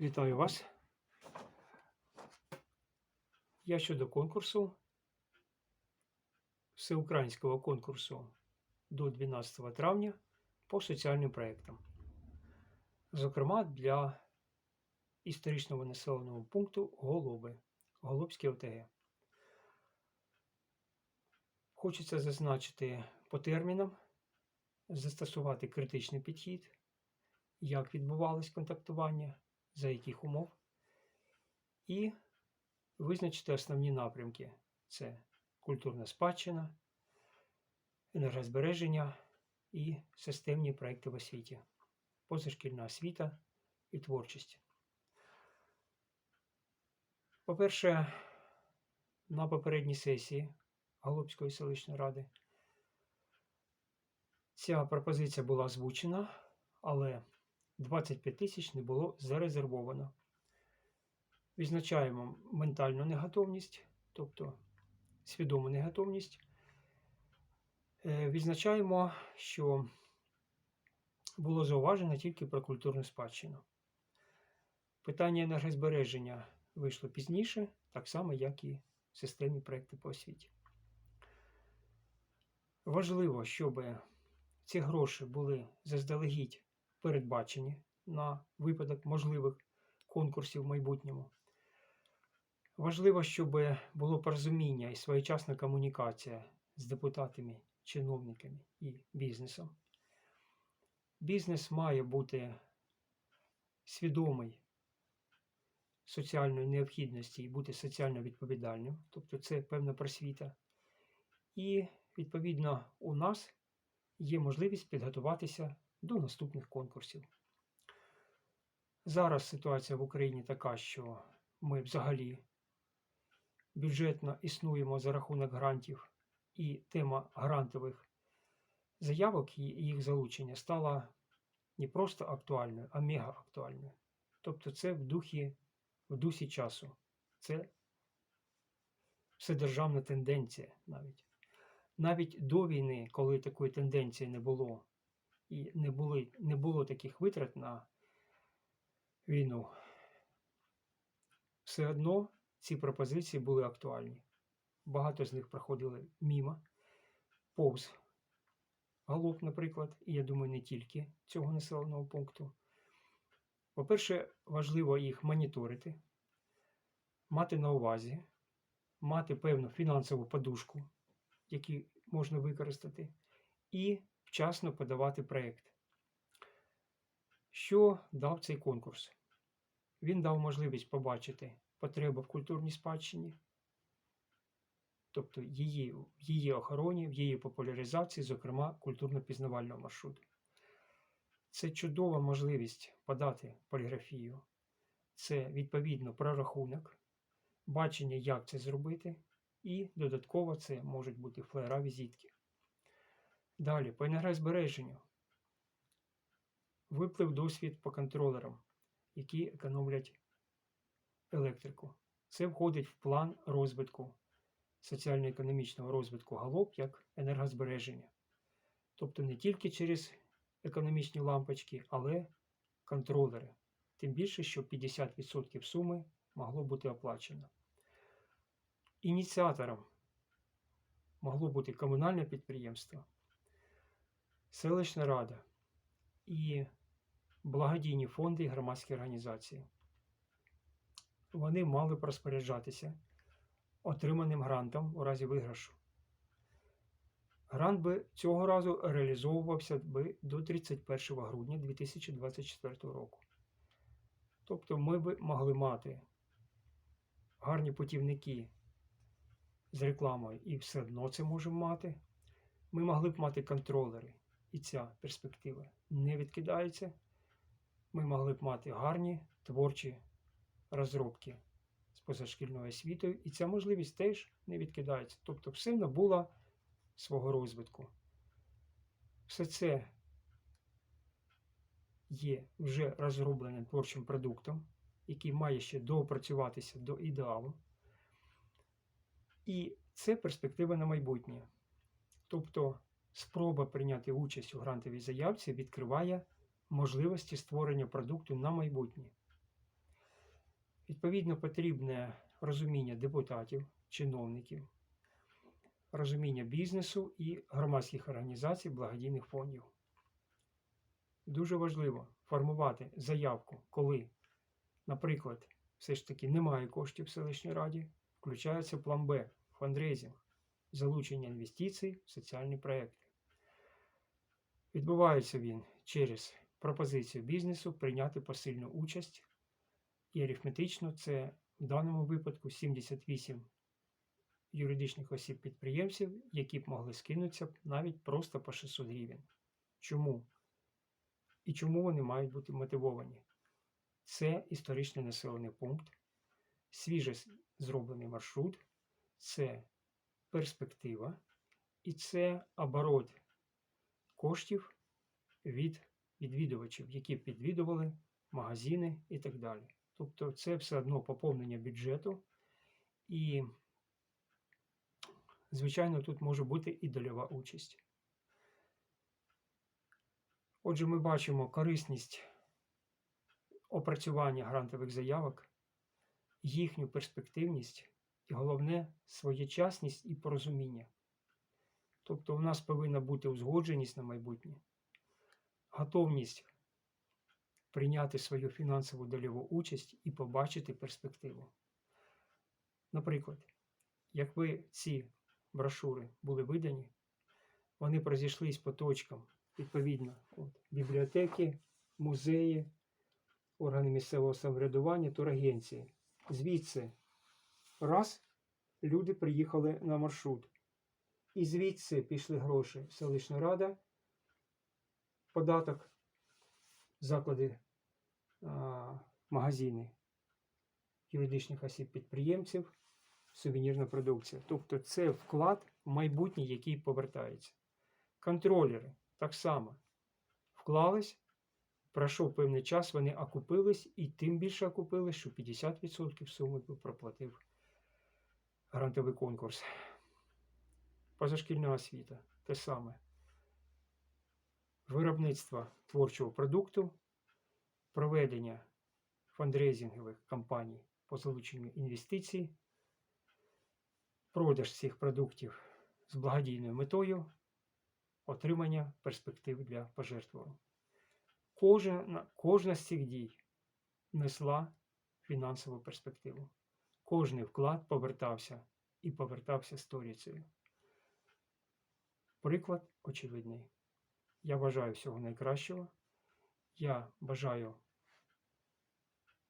Вітаю вас. Я щодо конкурсу, всеукраїнського конкурсу до 12 травня по соціальним проєктам. Зокрема, для історичного населеного пункту Голуби, Голубське ОТГ. Хочеться зазначити по термінам, застосувати критичний підхід, як відбувалось контактування, за яких умов, і визначити основні напрямки: це культурна спадщина, енергозбереження і системні проекти в освіті, позашкільна освіта і творчість. По-перше, на попередній сесії Голубської селищної ради ця пропозиція була озвучена, але 25 тисяч не було зарезервовано. Відзначаємо ментальну неготовність, тобто свідому неготовність. Е, Відзначаємо, що було зауважено тільки про культурну спадщину. Питання енергозбереження вийшло пізніше, так само, як і в системі проєкту по освіті. Важливо, щоб ці гроші були заздалегідь передбачені на випадок можливих конкурсів в майбутньому. Важливо, щоб було порозуміння і своєчасна комунікація з депутатами, чиновниками і бізнесом. Бізнес має бути свідомий соціальної необхідності і бути соціально відповідальним, тобто це певна просвіта. І, відповідно, у нас є можливість підготуватися до наступних конкурсів. Зараз ситуація в Україні така, що ми взагалі бюджетно існуємо за рахунок грантів, і тема грантових заявок і їх залучення стала не просто актуальною, а мега актуальною. Тобто, це в духі, в дусі часу. Це вседержавна тенденція навіть. Навіть до війни, коли такої тенденції не було, і не, були, не було таких витрат на війну, все одно ці пропозиції були актуальні. Багато з них проходили мімо, повз Галоп, наприклад, і я думаю, не тільки цього населеного пункту. По-перше, важливо їх моніторити, мати на увазі, мати певну фінансову подушку, яку можна використати, і вчасно подавати проєкт. Що дав цей конкурс? Він дав можливість побачити потребу в культурній спадщині, тобто її, її охороні, в її популяризації, зокрема культурно-пізнавального маршруту. Це чудова можливість подати поліграфію, це відповідно прорахунок, бачення, як це зробити, і додатково це можуть бути флеєра візитки. Далі, по енергозбереженню. Виплив досвід по контролерам, які економлять електрику. Це входить в план розвитку соціально-економічного розвитку галоп як енергозбереження. Тобто не тільки через економічні лампочки, але контролери. Тим більше, що 50% суми могло бути оплачено. Ініціатором могло бути комунальне підприємство, селищна рада і благодійні фонди і громадські організації. Вони мали б розпоряджатися отриманим грантом у разі виграшу. Грант би цього разу реалізовувався би до 31 грудня 2024 року. Тобто ми б могли мати гарні путівники з рекламою і все одно це можемо мати. Ми могли б мати контролери, і ця перспектива не відкидається. Ми могли б мати гарні творчі розробки з позашкільною освітою, і ця можливість теж не відкидається. Тобто, все набула свого розвитку. Все це є вже розробленим творчим продуктом, який має ще доопрацюватися до ідеалу. І це перспектива на майбутнє. Тобто, спроба прийняти участь у грантовій заявці відкриває можливості створення продукту на майбутнє. Відповідно, потрібне розуміння депутатів, чиновників, розуміння бізнесу і громадських організацій, благодійних фондів. Дуже важливо формувати заявку, коли, наприклад, все ж таки немає коштів в селищній раді, включається план Б, фандрейзинг, залучення інвестицій в соціальні проекти. Відбувається він через пропозицію бізнесу прийняти посильну участь, і арифметично це в даному випадку 78 юридичних осіб-підприємців, які б могли скинутися навіть просто по 600 гривень. Чому? І чому вони мають бути мотивовані? Це історичний населений пункт, свіже зроблений маршрут, це перспектива і це оборот коштів від відвідувачів, які б відвідували магазини і так далі. Тобто це все одно поповнення бюджету, і, звичайно, тут може бути і дольова участь. Отже, ми бачимо корисність опрацювання грантових заявок, їхню перспективність і головне своєчасність і порозуміння. Тобто, у нас повинна бути узгодженість на майбутнє, готовність прийняти свою фінансову дольову участь і побачити перспективу. Наприклад, як ви ці брошури були видані, вони розійшлись по точкам, відповідно, от, бібліотеки, музеї, органи місцевого самоврядування, турагенції. Звідси раз люди приїхали на маршрут. І звідси пішли гроші. Селищна рада, податок, заклади, магазини юридичних осіб підприємців, сувенірна продукція. Тобто це вклад в майбутнє, який повертається. Контролери так само вклались, пройшов певний час, вони окупились, і тим більше окупились, що 50% суми проплатив грантовий конкурс. Позашкільна освіта те саме. Виробництво творчого продукту, проведення фандрейзингових кампаній по залученню інвестицій, продаж цих продуктів з благодійною метою, отримання перспектив для пожертвувань. Кожна, кожна з цих дій несла фінансову перспективу. Кожний вклад повертався і повертався сторіцею. Приклад очевидний. Я бажаю всього найкращого. Я бажаю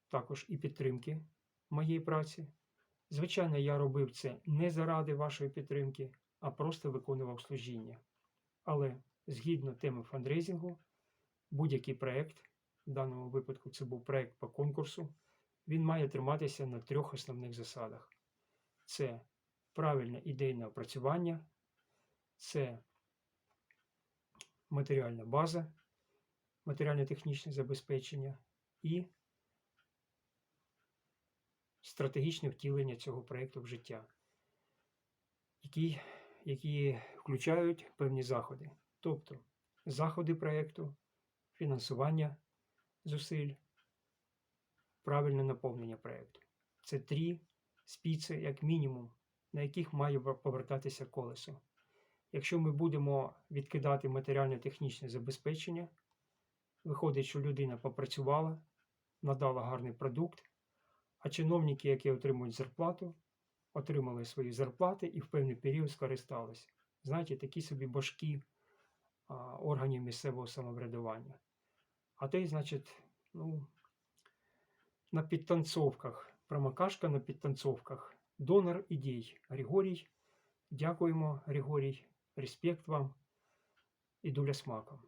також і підтримки моєї праці. Звичайно, я робив це не заради вашої підтримки, а просто виконував служіння. Але згідно теми фандрейзингу, будь-який проєкт, в даному випадку це був проєкт по конкурсу, він має триматися на трьох основних засадах: це правильне ідейне опрацювання, це матеріальна база, матеріально-технічне забезпечення і стратегічне втілення цього проєкту в життя, які, які включають певні заходи. Тобто заходи проєкту, фінансування зусиль, правильне наповнення проєкту. Це три спіци, як мінімум, на яких має повертатися колесо. Якщо ми будемо відкидати матеріально-технічне забезпечення, виходить, що людина попрацювала, надала гарний продукт, а чиновники, які отримують зарплату, отримали свої зарплати і в певний період скористалися. Знаєте, такі собі башки а, органів місцевого самоврядування. А той, значить, ну, на підтанцовках, промокашка на підтанцовках, донор ідей. Григорій. Дякуємо, Григорій. Респект вам і доля смаком.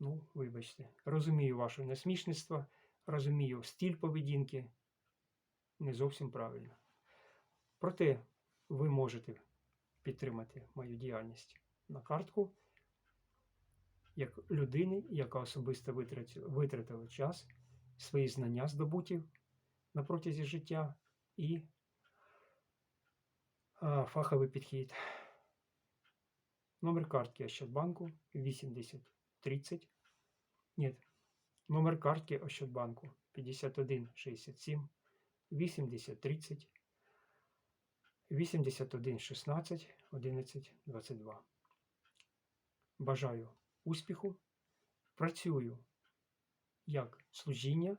Ну, вибачте, розумію ваше насмішництво, розумію стиль поведінки. Не зовсім правильно. Проте ви можете підтримати мою діяльність на картку як людини, яка особисто витратила час, свої знання здобуті на протязі життя і а, фаховий підхід. Номер картки Ощадбанку 8030. Нет, Номер картки Ощадбанку 51 67 80 30 81 16 11 22. Бажаю успіху. Працюю як служіння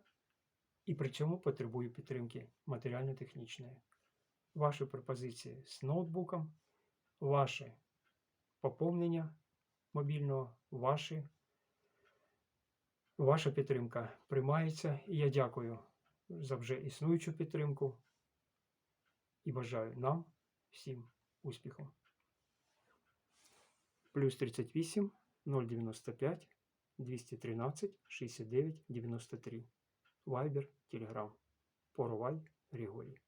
і при цьому потребую підтримки матеріально-технічної. Ваші пропозиції з ноутбуком, ваше поповнення мобільного, ваші, ваша підтримка приймається. І я дякую за вже існуючу підтримку і бажаю нам всім успіху. Плюс 38 095 213 69 93. Вайбер, Телеграм. Поровай Григорій.